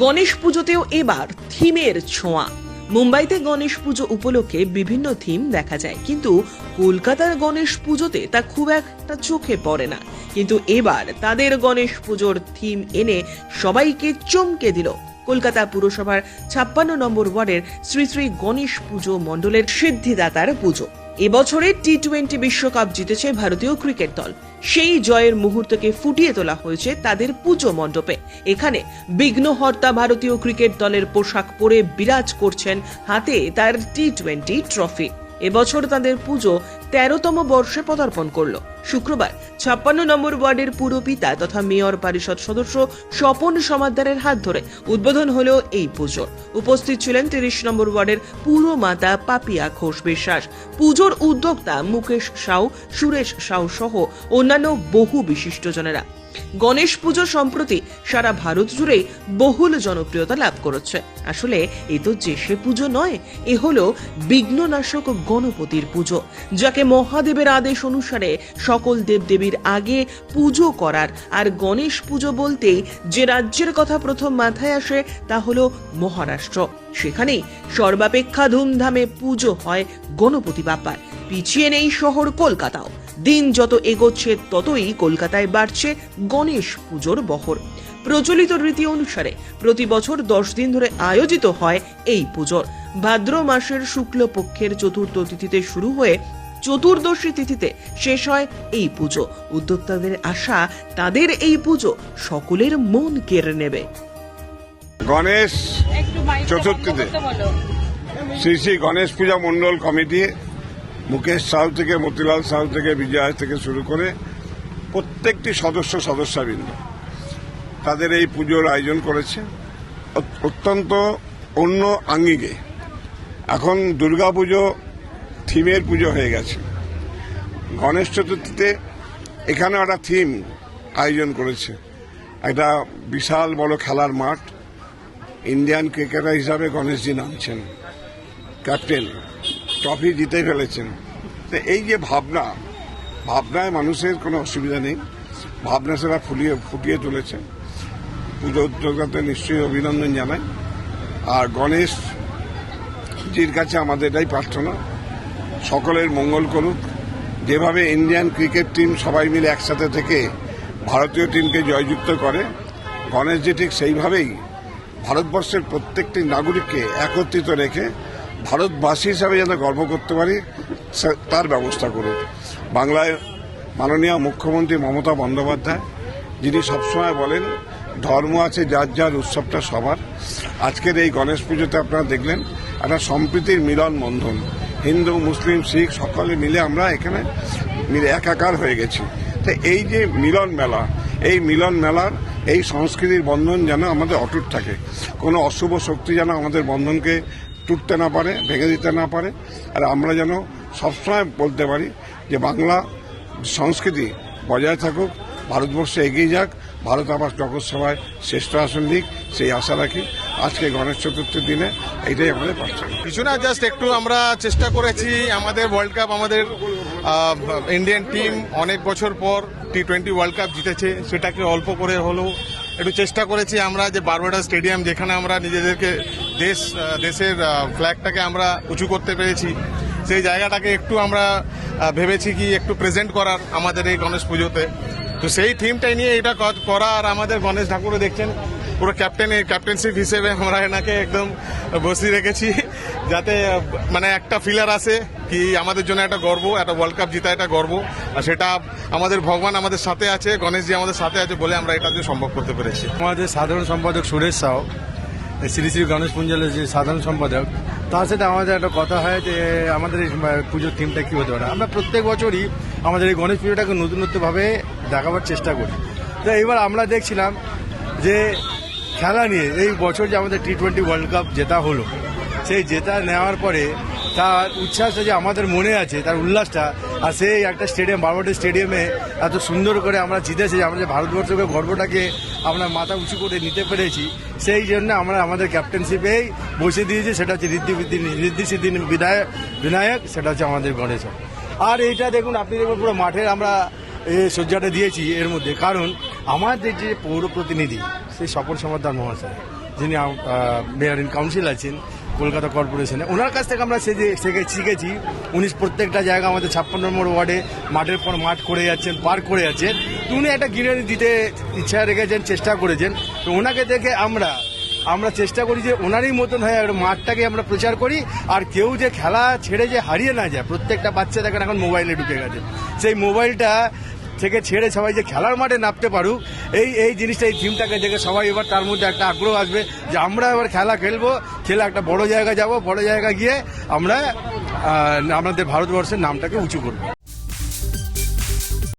গণেশ পুজোতেও এবার থিমের ছোঁয়া। মুম্বাইতে গণেশ পুজো উপলক্ষে বিভিন্ন থিম দেখা যায়, কিন্তু কলকাতার গণেশ পুজোতে তা খুব একটা চোখে পড়ে না। কিন্তু এবার তাদের গণেশ পুজোর থিম এনে সবাইকে চমকে দিল। কলকাতা পুরসভার ছাপ্পান্ন নম্বর ওয়ার্ডের শ্রী শ্রী গণেশ পুজো মণ্ডলের সিদ্ধিদাতার পুজো। এবছরে টি টোয়েন্টি বিশ্বকাপ জিতেছে ভারতীয় ক্রিকেট দল। সেই জয়ের মুহূর্তকে ফুটিয়ে তোলা হয়েছে তাদের পুজো মণ্ডপে। এখানে বিঘ্নহর্তা ভারতীয় ক্রিকেট দলের পোশাক পরে বিরাজ করছেন হাতে তার টি টোয়েন্টি ট্রফি। এবছর তাদের পুজো তেরোতম বর্ষে পদার্পণ করল। শুক্রবার ছাপ্পান্ন নম্বর ওয়ার্ডের পুরপিতা তথা মেয়র পরিষদ সদস্য স্বপন সমাদ্দারের হাত ধরে উদ্বোধন হলো এই পুজোর উপস্থিত ছিলেন তিরিশ নম্বর ওয়ার্ডের পুরো মাতা পাপিয়া ঘোষ বিশ্বাস। পুজোর উদ্যোক্তা মুকেশ সাউ, সুরেশ সাউ সহ অন্যান্য বহু বিশিষ্টজনেরা গণেশ পুজো সম্প্রতি সারা ভারত জুড়েই বহুল জনপ্রিয়তা লাভ করেছে। আসলে এ তো যেসে পুজো নয়, এ হলো বিঘ্ননাশক গণপতির পুজো, যাকে মহাদেবের আদেশ অনুসারে সকল দেবদেবীর আগে পুজো করার। আর গণেশ পুজো বলতেই যে রাজ্যের কথা প্রথম মাথায় আসে তা হল মহারাষ্ট্র। সেখানেই সর্বাপেক্ষা ধুমধামে পুজো হয় গণপতি বাপ্পার। পিছিয়ে নেই শহর কলকাতাও। দিন যত এগোচ্ছে ততই কলকাতায় বাড়ছে গণেশ পুজোর বহর। প্রচলিত রীতি অনুসারে প্রতি বছর দশ দিন ধরে আয়োজিত হয় এই পুজোর। ভাদ্র মাসের শুক্লপক্ষের চতুর্থ তিথিতে শুরু হয়ে চতুর্দশী তিথিতে শেষ হয় এই পুজো। উদ্যোক্তাদের আশা তাদের এই পুজো সকলের মন কেড়ে নেবে। গণেশ চতুর্থীতে। শ্রী শ্রী গণেশ পূজা মণ্ডল কমিটি মুকেশ সাউ থেকে, মতিলাল সাউ থেকে, বিজয় থেকে শুরু করে প্রত্যেকটি সদস্য সদস্যবৃন্দ তাদের এই পুজোর আয়োজন করেছে। অত্যন্ত অন্য আঙ্গিকে। এখন দুর্গাপুজো থিমের পুজো হয়ে গেছে। গণেশ চতুর্থীতে এখানে একটা থিম আয়োজন করেছে। একটা বিশাল বড় খেলার মাঠ। ইন্ডিয়ান ক্রিকেটার হিসাবে গণেশজি নামছেন। ক্যাপ্টেন। ট্রফি জিতে ফেলেছেন। তো এই যে ভাবনা, ভাবনায় মানুষের কোনো অসুবিধা নেই। ভাবনা সেটা ফুলিয়ে, ফুটিয়ে তুলেছে। পুজো উদ্যোক্তাতে নিশ্চয়ই অভিনন্দন জানাই। আর গণেশ জির কাছে আমাদের এটাই প্রার্থনা, সকলের মঙ্গল করুক। যেভাবে ইন্ডিয়ান ক্রিকেট টিম সবাই মিলে একসাথে থেকে ভারতীয় টিমকে জয়যুক্ত করে, গণেশজি ঠিক সেইভাবেই ভারতবর্ষের প্রত্যেকটি নাগরিককে একত্রিত রেখে ভারতবাসী হিসাবে যেন গর্ব করতে পারি তার ব্যবস্থা করুক বাংলায় মাননীয় মুখ্যমন্ত্রী মমতা বন্দ্যোপাধ্যায়, যিনি সবসময় বলেন, ধর্ম আছে যার যার উৎসবটা সবার। আজকের এই গণেশ পুজোতে আপনারা দেখলেন, একটা সম্প্রীতির মিলন বন্ধন হিন্দু, মুসলিম, শিখ, সকলে মিলে আমরা এখানে মিলে একাকার হয়ে গেছি। তো এই যে মিলন মেলা, এই মিলন মেলার এই সংস্কৃতির বন্ধন যেন আমাদের অটুট থাকে। কোনো অশুভ শক্তি যেন আমাদের বন্ধনকে টুটতে না পারে, ভেঙে দিতে না পারে। আর আমরা যেন সবসময় বলতে পারি যে বাংলা সংস্কৃতি বজায় থাকুক, ভারতবর্ষ এগিয়ে যাক, ভারত আবার জগৎ সভায় শ্রেষ্ঠ আসন দিক, সেই আশা রাখি। আজকে গণেশ চতুর্থীর দিনে এইটাই আমাদের প্রার্থনা কিছু না জাস্ট একটু আমরা চেষ্টা করেছি আমাদের ওয়ার্ল্ড কাপ আমাদের ইন্ডিয়ান টিম অনেক বছর পর টি টোয়েন্টি ওয়ার্ল্ড কাপ জিতেছে। সেটাকে অল্প করে হলেও একটু চেষ্টা করেছি আমরা যে বারবাডা স্টেডিয়াম যেখানে আমরা নিজেদেরকে দেশ দেশের ফ্ল্যাগটাকে আমরা উঁচু করতে পেরেছি, সেই জায়গাটাকে একটু আমরা ভেবেছি কি একটু প্রেজেন্ট করার আমাদের এই গণেশ পুজোতে। তো সেই থিমটাই নিয়ে এটা করা আর আমাদের গণেশ ঠাকুরও দেখছেন। পুরো ক্যাপ্টেন ক্যাপ্টেনশিপ হিসেবে আমরা এনাকে একদম বসিয়ে রেখেছি। যাতে মানে একটা ফিলার আসে কি আমাদের জন্য একটা গর্ব, একটা ওয়ার্ল্ড কাপ জিতা একটা গর্ব। আর সেটা আমাদের ভগবান আমাদের সাথে আছে, গণেশজি আমাদের সাথে আছে বলে আমরা এটা যে সম্ভব করতে পেরেছি। আমাদের সাধারণ সম্পাদক সুরেশ সাউ শ্রী শ্রী গণেশ পুঞ্জলের যে সাধারণ সম্পাদক, তার সাথে আমাদের একটা কথা হয় যে আমাদের এই পুজোর থিমটা কী হতে পারে? আমরা প্রত্যেক বছরই আমাদের এই গণেশ পুজোটাকে নতুনত্বভাবে দেখাবার চেষ্টা করি। তো এইবার আমরা দেখছিলাম যে খেলা নিয়ে, এই বছর যে আমাদের টি টোয়েন্টি ওয়ার্ল্ড কাপ জেতা হলো, সেই জেতা নেওয়ার পরে তার উচ্ছ্বাসটা যে আমাদের মনে আছে, তার উল্লাসটা, আর সেই একটা স্টেডিয়াম বারবাটি স্টেডিয়ামে এত সুন্দর করে আমরা জিতেছি, আমরা যে ভারতবর্ষকে গর্বটাকে আমরা মাথা উঁচু করে নিতে পেরেছি, সেই জন্য আমরা আমাদের ক্যাপ্টেনশিপেই বসে দিয়েছি, সেটা হচ্ছে ঋদ্ধি ঋদ্ধি সিদ্ধি বিধায়ক, বিনায়ক, সেটা হচ্ছে আমাদের গণেশ আর এইটা দেখুন, আপনি দেখুন পুরো মাঠে আমরা এ সজ্জাটা দিয়েছি এর মধ্যে, কারণ আমাদের যে পৌর প্রতিনিধি সেই স্বপন সমাদার মহাশয় যিনি মেয়র ইন কাউন্সিল আছেন, কলকাতা কর্পোরেশনে ওনার কাছ থেকে আমরা সে- শিখে- শিখেছি, উনি প্রত্যেকটা জায়গা আমাদের ছাপ্পান্ন নম্বর ওয়ার্ডে মাঠের পর মাঠ করে যাচ্ছেন, পার করে যাচ্ছেন। উনি একটা গ্রিনারি দিতে ইচ্ছা রেখেছেন, চেষ্টা করেছেন। তো ওনাকে দেখে আমরা আমরা চেষ্টা করি যে ওনারই মতন হয় মাঠটাকে আমরা প্রচার করি, আর কেউ যে খেলা ছেড়ে যে হারিয়ে না যায়, প্রত্যেকটা বাচ্চা দেখেন এখন মোবাইলে ঢুকে গেছে। সেই মোবাইলটা থেকে ছেড়ে সবাই যে খেলার মাঠে নামতে পারুক এই এই জিনিসটা, এই থিমটাকে দেখে সবাই এবার তার মধ্যে একটা আগ্রহ আসবে যে আমরা এবার খেলা খেলব, খেলে একটা বড় জায়গা যাব, বড় জায়গা গিয়ে আমরা আমাদের ভারতবর্ষের নামটাকে উঁচু করব।